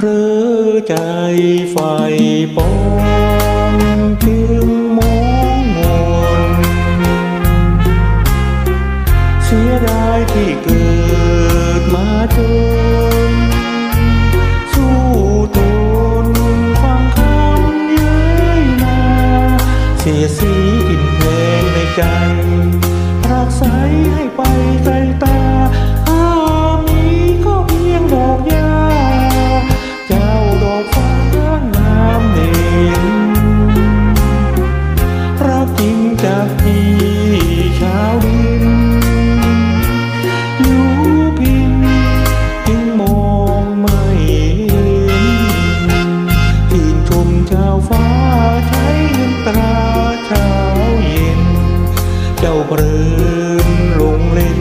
หรือใจไฟปองเพียงมองมนเสียดายที่เกิดมาเจอ ปรือนลงเล่น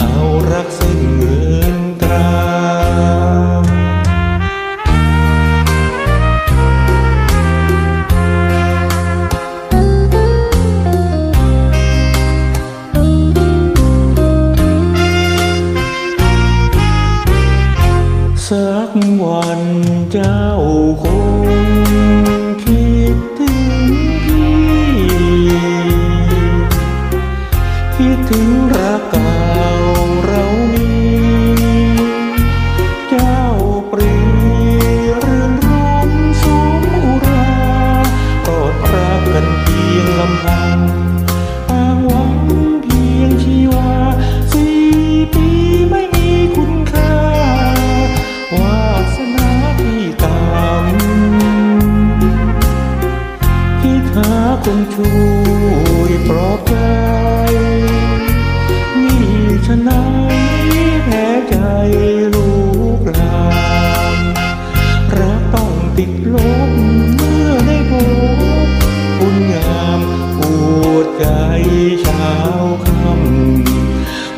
เอารักสิ้นเงินตราสักวันเจ้าคง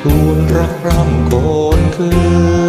ตูนรักร่ำโกนคืน